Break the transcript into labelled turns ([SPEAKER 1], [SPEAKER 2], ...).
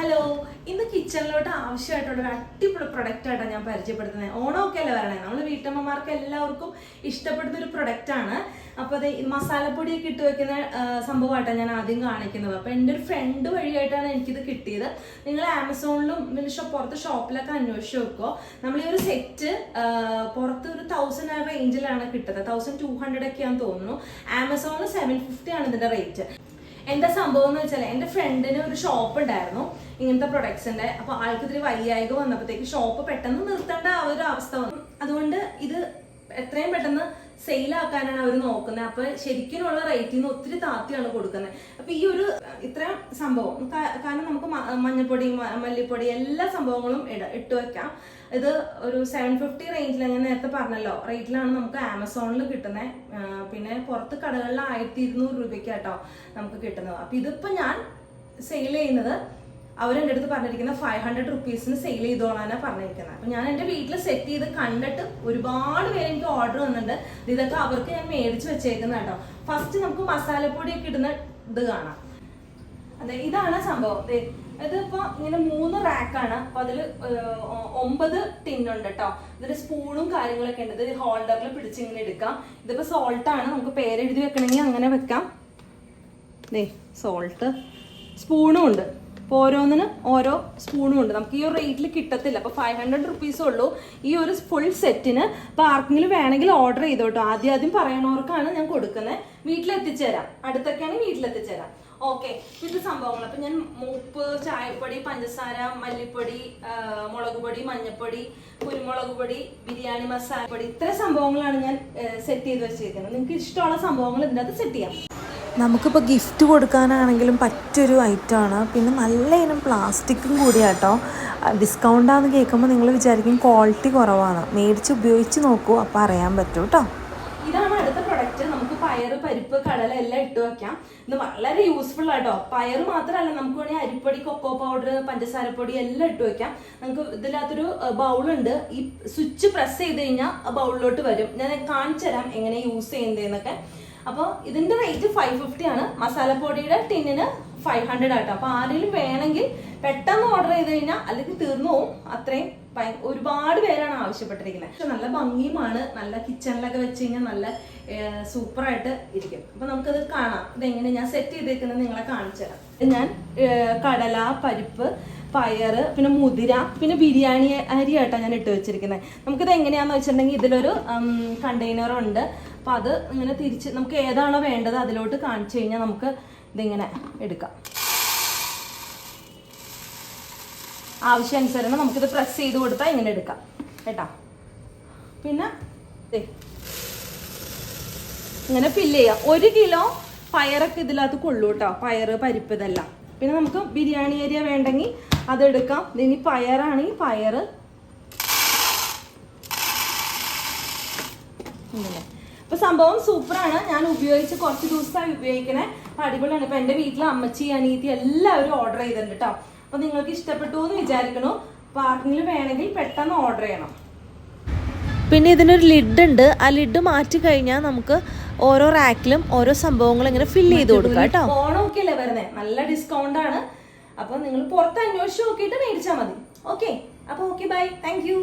[SPEAKER 1] Hello ഇന്ന് കിച്ചണിലോട്ട് ആവശ്യമായിട്ടുള്ള ഒരു അടിപൊളി പ്രൊഡക്റ്റ് ആയിട്ടാണ് ഞാൻ പരിചയപ്പെടുത്തുന്നത് ഓണമൊക്കെ അല്ലേ വരണേ? നമ്മൾ വീട്ടമ്മമാർക്ക് എല്ലാവർക്കും ഇഷ്ടപ്പെടുന്ന ഒരു പ്രൊഡക്റ്റ് ആണ്. അപ്പോൾ അത് മസാലപ്പൊടിയൊക്കെ ഇട്ട് വെക്കുന്ന ആ, സംഭവമായിട്ടാണ് ഞാൻ ആദ്യം കാണിക്കുന്നത്. അപ്പോൾ എന്റെ ഒരു ഫ്രണ്ട് വഴിയായിട്ടാണ് എനിക്കിത് കിട്ടിയത്. നിങ്ങൾ ആമസോണിലും പിന്നെ പുറത്ത് ഷോപ്പിലൊക്കെ അന്വേഷിച്ച് നോക്കുമോ നമ്മൾ ഈ ഒരു സെറ്റ് പുറത്ത് ഒരു തൗസൻഡ് റേഞ്ചിലാണ് കിട്ടുന്നത്. തൗസൻഡ് ടു ഹൺഡ്രഡ് ഒക്കെയാണെന്ന് തോന്നുന്നു. ആമസോണിൽ സെവൻ ഫിഫ്റ്റി ആണ് ഇതിന്റെ റേറ്റ് എന്താ സംഭവം എന്ന് വെച്ചാൽ എന്റെ ഫ്രണ്ടിന് ഒരു ഷോപ്പ് ഉണ്ടായിരുന്നു ഇങ്ങനത്തെ പ്രൊഡക്ട്സിന്റെ അപ്പൊ ആൾക്ക് ഇത്തിരി വയ്യായിക വന്നപ്പോഴത്തേക്ക് ഷോപ്പ് പെട്ടെന്ന് നിർത്തേണ്ട ആ ഒരു അവസ്ഥ വന്നു. അതുകൊണ്ട് ഇത് എത്രയും പെട്ടെന്ന് സെയിൽ ആക്കാനാണ് അവർ നോക്കുന്നത്. അപ്പൊ ശരിക്കുമുള്ള റേറ്റിൽ നിന്ന് ഒത്തിരി താത്തിയാണ് കൊടുക്കുന്നത്. അപ്പൊ ഈ ഒരു ഇത്രയും സംഭവം. കാരണം നമുക്ക് മഞ്ഞപ്പൊടി മല്ലിപ്പൊടി എല്ലാ സംഭവങ്ങളും ഇട ഇട്ട് വെക്കാം. ഇത് ഒരു സെവൻ ഫിഫ്റ്റി റേഞ്ചിൽ ഞാൻ നേരത്തെ പറഞ്ഞല്ലോ. റേറ്റിലാണ് നമുക്ക് ആമസോണിൽ കിട്ടുന്നത് പിന്നെ പുറത്ത് കടകളിൽ ആയിരത്തി ഇരുന്നൂറ് രൂപയ്ക്കാട്ടോ നമുക്ക് കിട്ടുന്നത്. അപ്പം ഇതിപ്പോൾ ഞാൻ സെയിൽ ചെയ്യുന്നത് അവരെന്റെ അടുത്ത് പറഞ്ഞിരിക്കുന്ന ഫൈവ് ഹൺഡ്രഡ് റുപ്പീസിന് സെയിൽ ചെയ്തോളാനാണ് പറഞ്ഞിരിക്കുന്നത് അപ്പം ഞാൻ എന്റെ വീട്ടിൽ സെറ്റ് ചെയ്ത് കണ്ടിട്ട് ഒരുപാട് പേര് എനിക്ക് ഓർഡർ വന്നിട്ടുണ്ട്. ഇതൊക്കെ അവർക്ക് ഞാൻ മേടിച്ച് വെച്ചേക്കുന്ന കേട്ടോ. ഫസ്റ്റ് നമുക്ക് മസാലപ്പൊടിയൊക്കെ ഇടുന്ന ഇത് കാണാം. അതെ ഇതാണ് സംഭവം. ഇതിപ്പോ ഇങ്ങനെ മൂന്ന് റാക്കാണ് അപ്പൊ ഒ- ഒമ്പത് ടിന്നുണ്ട് കേട്ടോ ഇതിൽ സ്പൂണും കാര്യങ്ങളൊക്കെ ഉണ്ട്. ഇത് ഹോൾഡറിൽ പിടിച്ച് ഇങ്ങനെ എടുക്കാം. ഇതിപ്പോ സോൾട്ട് ആണ്. നമുക്ക് പേരെഴുതി വെക്കണമെങ്കിൽ അങ്ങനെ വെക്കാം. ദേ സോൾട്ട് സ്പൂണും ഉണ്ട്. അപ്പോൾ ഓരോന്നിന് ഓരോ സ്പൂണും ഉണ്ട്. നമുക്ക് ഈ ഒരു റേറ്റിൽ കിട്ടത്തില്ല. അപ്പോൾ ഫൈവ് ഹൺഡ്രഡ് റുപ്പീസേ ഉള്ളൂ. ഈ ഒരു ഫുൾ സെറ്റിന് അപ്പോൾ ആർക്കെങ്കിലും വേണമെങ്കിൽ ഓർഡർ ചെയ്തോട്ടോ ആദ്യം ആദ്യം പറയണവർക്കാണ് ഞാൻ കൊടുക്കുന്നത് വീട്ടിലെത്തിച്ചേരാം. അടുത്തൊക്കെയാണെങ്കിൽ വീട്ടിലെത്തിച്ചേരാം. ഓക്കെ ഇത് സംഭവങ്ങൾ അപ്പം ഞാൻ മൂപ്പ് ചായപ്പൊടി പഞ്ചസാര മല്ലിപ്പൊടി മുളക് പൊടി മഞ്ഞപ്പൊടി കുരുമുളക് പൊടി ബിരിയാണി മസാലപ്പൊടി. ഇത്ര സംഭവങ്ങളാണ് ഞാൻ സെറ്റ് ചെയ്ത് വെച്ചിരിക്കുന്നത് നിങ്ങൾക്ക് ഇഷ്ടമുള്ള സംഭവങ്ങൾ ഇതിന്റെ അകത്ത് സെറ്റ് ചെയ്യാം.
[SPEAKER 2] നമുക്കിപ്പോൾ ഗിഫ്റ്റ് കൊടുക്കാനാണെങ്കിലും പറ്റൊരു ഐറ്റമാണ് പിന്നെ നല്ല ഇനം പ്ലാസ്റ്റിക്കും കൂടിയാട്ടോ ഡിസ്കൗണ്ടാന്ന് കേൾക്കുമ്പോൾ നിങ്ങൾ വിചാരിക്കും ക്വാളിറ്റി കുറവാണ്. മേടിച്ച് ഉപയോഗിച്ച് നോക്കൂ അപ്പോൾ അറിയാൻ പറ്റും കേട്ടോ
[SPEAKER 1] ഇതാണ് അടുത്ത പ്രൊഡക്റ്റ് നമുക്ക് പയർ പരിപ്പ് കടല എല്ലാം ഇട്ട് വെക്കാം. ഇത് വളരെ യൂസ്ഫുൾ ആട്ടോ പയർ മാത്രമല്ല നമുക്ക് വേണമെങ്കിൽ അരിപ്പൊടി കൊക്കോ പൗഡർ പഞ്ചസാരപ്പൊടി എല്ലാം ഇട്ട് വെക്കാം. നമുക്ക് ഇതിനകത്തൊരു ബൗളുണ്ട് ഈ സ്വിച്ച് പ്രസ് ചെയ്ത് കഴിഞ്ഞാൽ ബൗളിലോട്ട് വരും. ഞാൻ കാണിച്ചു തരാം എങ്ങനെ യൂസ് ചെയ്യുന്നതെന്നൊക്കെ അപ്പോൾ ഇതിന്റെ റേറ്റ് ഫൈവ് ഫിഫ്റ്റി ആണ്. മസാലപ്പൊടിയുടെ ടിന്നിന് ഫൈവ് ഹൺഡ്രഡ് ആട്ടോ. അപ്പോൾ ആരെങ്കിലും വേണമെങ്കിൽ പെട്ടെന്ന് ഓർഡർ ചെയ്ത് കഴിഞ്ഞാൽ അല്ലെങ്കിൽ തീർന്നു പോവും. അത്രയും ഒരുപാട് പേരാണ് ആവശ്യപ്പെട്ടിരിക്കുന്നത്. പക്ഷെ നല്ല ഭംഗിയുമാണ്. നല്ല കിച്ചണിലൊക്കെ വെച്ച് കഴിഞ്ഞാൽ നല്ല സൂപ്പറായിട്ട് ഇരിക്കും. അപ്പൊ നമുക്കത് കാണാം. ഇതെങ്ങനെ ഞാൻ സെറ്റ് ചെയ്തേക്കുന്നത് നിങ്ങളെ കാണിച്ചു തരാം. ഞാൻ കടല പരിപ്പ് പയർ പിന്നെ മുതിര പിന്നെ ബിരിയാണി അരി ആയിട്ടാണ് ഞാൻ ഇട്ട് വെച്ചിരിക്കുന്നത്. നമുക്കിത് എങ്ങനെയാണെന്ന് വെച്ചിട്ടുണ്ടെങ്കിൽ ഇതിലൊരു കണ്ടെയ്നർ അപ്പൊ അത് ഇങ്ങനെ തിരിച്ച് നമുക്ക് ഏതാണോ വേണ്ടത് അതിലോട്ട് കാണിച്ചു കഴിഞ്ഞാൽ നമുക്ക് ഇതിങ്ങനെ എടുക്കാം. ആവശ്യാനുസരണം നമുക്കിത് പ്രസ് ചെയ്ത് കൊടുത്താൽ ഇങ്ങനെ എടുക്കാം. കേട്ടാ? പിന്നെ ഇങ്ങനെ ഫില്ല് ചെയ്യാം. ഒരു കിലോ പയറൊക്കെ ഇതിനകത്ത് കൊള്ളൂ കേട്ടോ പയറ് പരിപ്പ് ഇതെല്ലാം. പിന്നെ നമുക്ക് ബിരിയാണി ഏരിയ വേണ്ടെങ്കിൽ അതെടുക്കാം ഇനി പയറാണെങ്കിൽ പയറ്. ഇങ്ങനെ. അപ്പൊ സംഭവം സൂപ്പറാണ്. ഞാൻ ഉപയോഗിച്ച് കുറച്ച് ദിവസമായി ഉപയോഗിക്കണേ. അപ്പൊ അടിപൊളിയാണ്. ഇപ്പൊ എന്റെ വീട്ടിലെ അമ്മച്ചി അനീതി എല്ലാവരും ഓർഡർ ചെയ്തിട്ടുണ്ട് കേട്ടോ അപ്പൊ നിങ്ങൾക്ക് ഇഷ്ടപ്പെട്ടു എന്ന് വിചാരിക്കണു പാർക്കിങ്ങിൽ വേണമെങ്കിൽ പെട്ടെന്ന് ഓർഡർ ചെയ്യണം.
[SPEAKER 2] പിന്നെ ഇതിനൊരു ലിഡ് ഉണ്ട്. ആ ലിഡ് മാറ്റി കഴിഞ്ഞാൽ നമുക്ക് ഓരോ റാക്കിലും ഓരോ സംഭവങ്ങൾ ഇങ്ങനെ ഫില്ല് ചെയ്ത് കൊടുക്കാം കേട്ടോ
[SPEAKER 1] ഓണമൊക്കെ അല്ലേ വരുന്നത് നല്ല ഡിസ്കൗണ്ട് ആണ്. അപ്പൊ നിങ്ങൾ പുറത്ത് അന്വേഷിച്ച് നോക്കിയിട്ട് മേടിച്ചാൽ മതി. ഓക്കെ അപ്പൊ ഓക്കെ ബൈ താങ്ക് യു